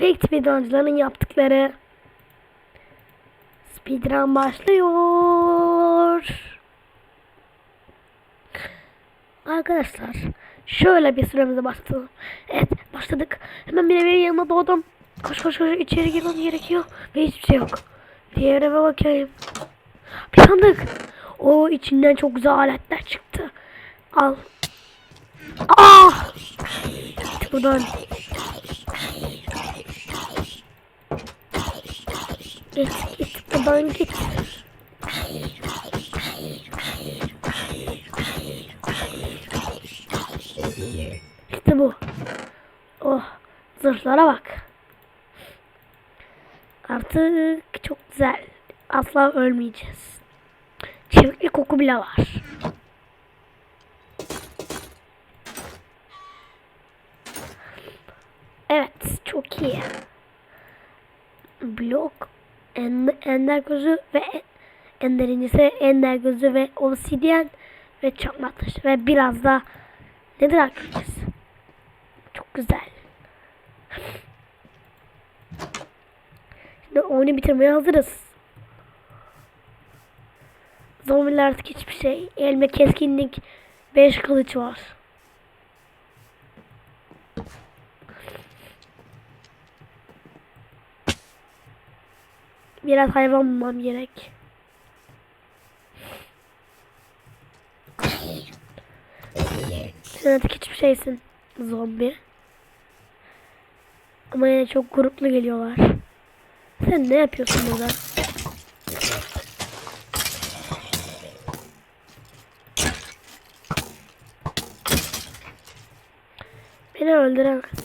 Fake speedruncıların yaptıkları speedrun başlıyor. Arkadaşlar şöyle bir süremize başladı. Evet başladık. Hemen bir evin yanına doğdum. Koş koş koş içeri girmem gerekiyor. Ve hiçbir şey yok. Diğer eve bakayım. Bir sandık. O içinden çok güzel aletler çıktı. Al. Ah! Buradan. Git git buradan git. İşte bu. Oh zırhlara bak. Artık çok güzel. Asla ölmeyeceğiz. Çevikli koku bile var. Evet, çok iyi. Blok, en, ender gözü ve ender incisi, ender gözü ve obsidyen ve çakmak taşı ve biraz da nedir arkadaşlar? Çok güzel. Şimdi oyunu bitirmeye hazırız. Zombiler artık hiçbir şey. Elime keskinlik 5 kılıç var. Biraz hayvan bulmam gerek. Sen artık hiçbir şeysin zombi. Ama yine çok gruplu geliyorlar. Sen ne yapıyorsun burada? Beni öldüremezsiniz.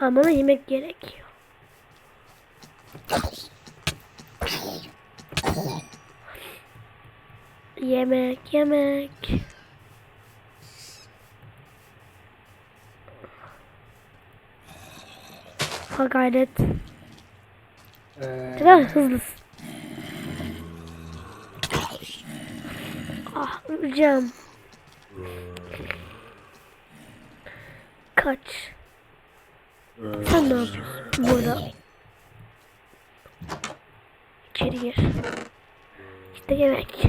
Ama yemek gerekiyor. Yemek, yemek. Ha gayret. Ne kadar hızlısın. Ah öleceğim. Kaç. Sen ne yapıyorsun burada? İçeri gir. İşte yemek.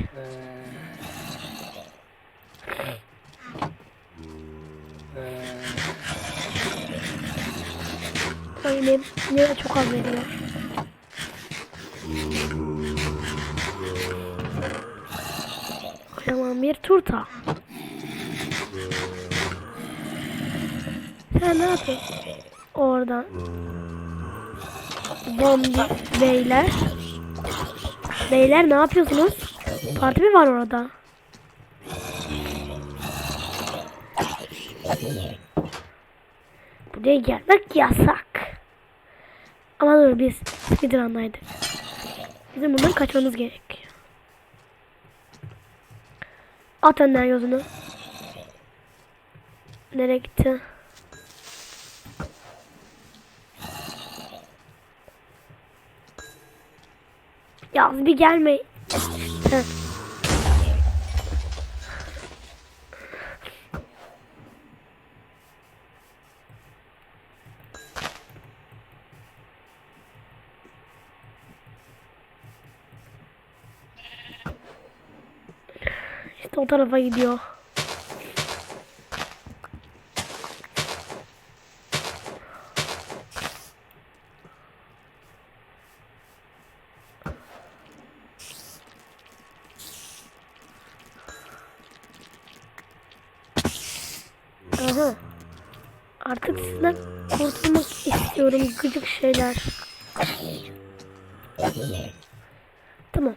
Aynen. Yine çok az veriyor. Kocaman bir turta. Sen ne yapıyorsun? Oradan. Zombi beyler. Beyler ne yapıyorsunuz? Parti mi var orada? Buraya gelmek yasak. Ama dur biz speedrun'daydık. Bizim bundan kaçmamız gerekiyor. At önden gözünü. Nereye gitti? Ya bir gelme. İşte o tarafa gidiyor. Aha. Artık sizden kurtulmak istiyorum gıcık şeyler. Tamam.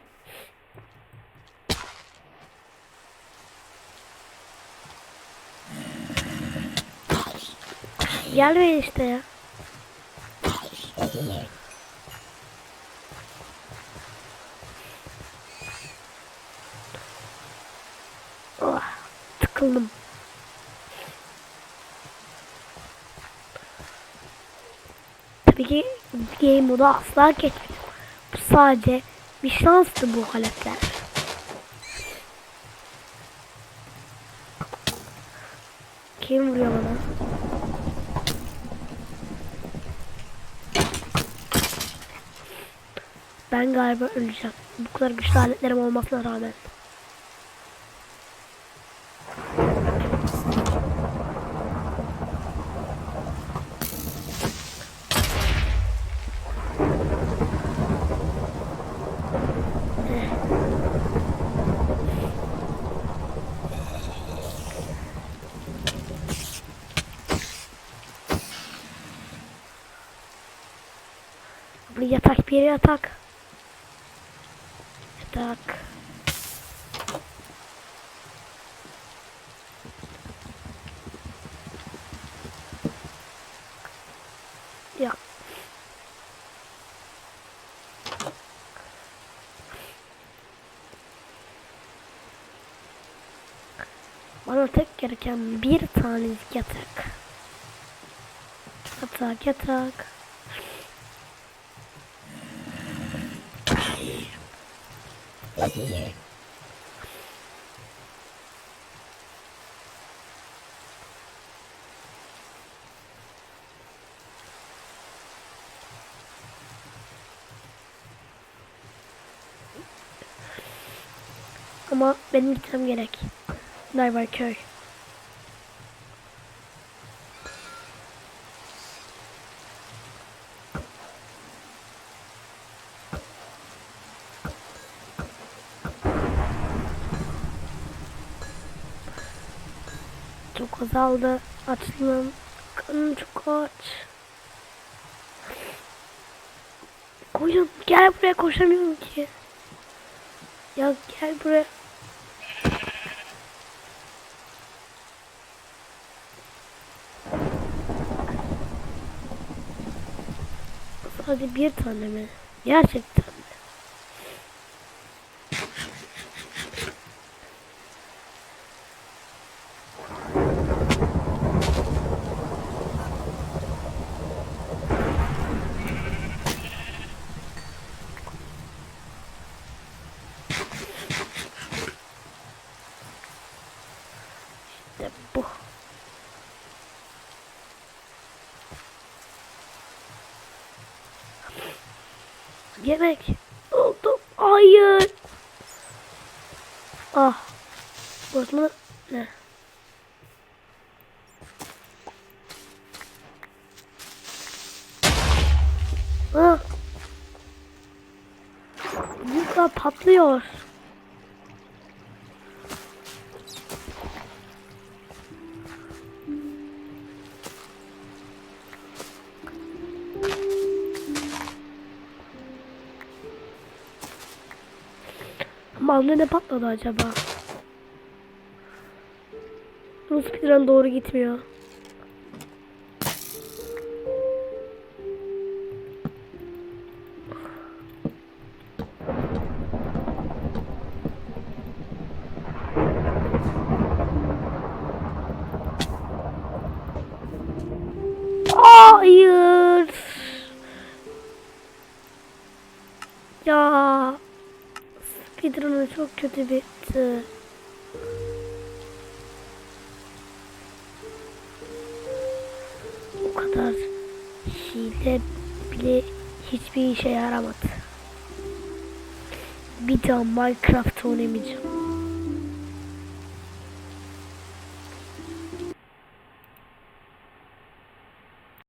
Gelmeyin işte ya. Oh, tıkıldım. Peki game modu asla geçmedim. Bu sadece bir şanstı bu haletler. Kim vuruyor bana? Ben galiba öleceğim. Bu kadar güçlü aletlerim olmasına rağmen. Bunu yatak bir yatak. Yatak. Ya. Bana tek gereken bir tane yatak. Yatak yatak. Ama benim gitmem gerek. Narvar köy. Çok azaldı. Açlığım. Kanım çok aç. Koyun gel buraya koşamıyorum ki. Ya gel buraya. Sadece bir tane mi? Gerçekten mi? İşte bu. Yemek oldu. Hayır. Ah. Burası ne? Ah. Yumurta patlıyor. Anne ne patladı acaba? Bu speedrun doğru gitmiyor. Speedrun'u çok kötü bitti. O kadar hile bile hiçbir işe yaramadı. Bir daha Minecraft oynamayacağım.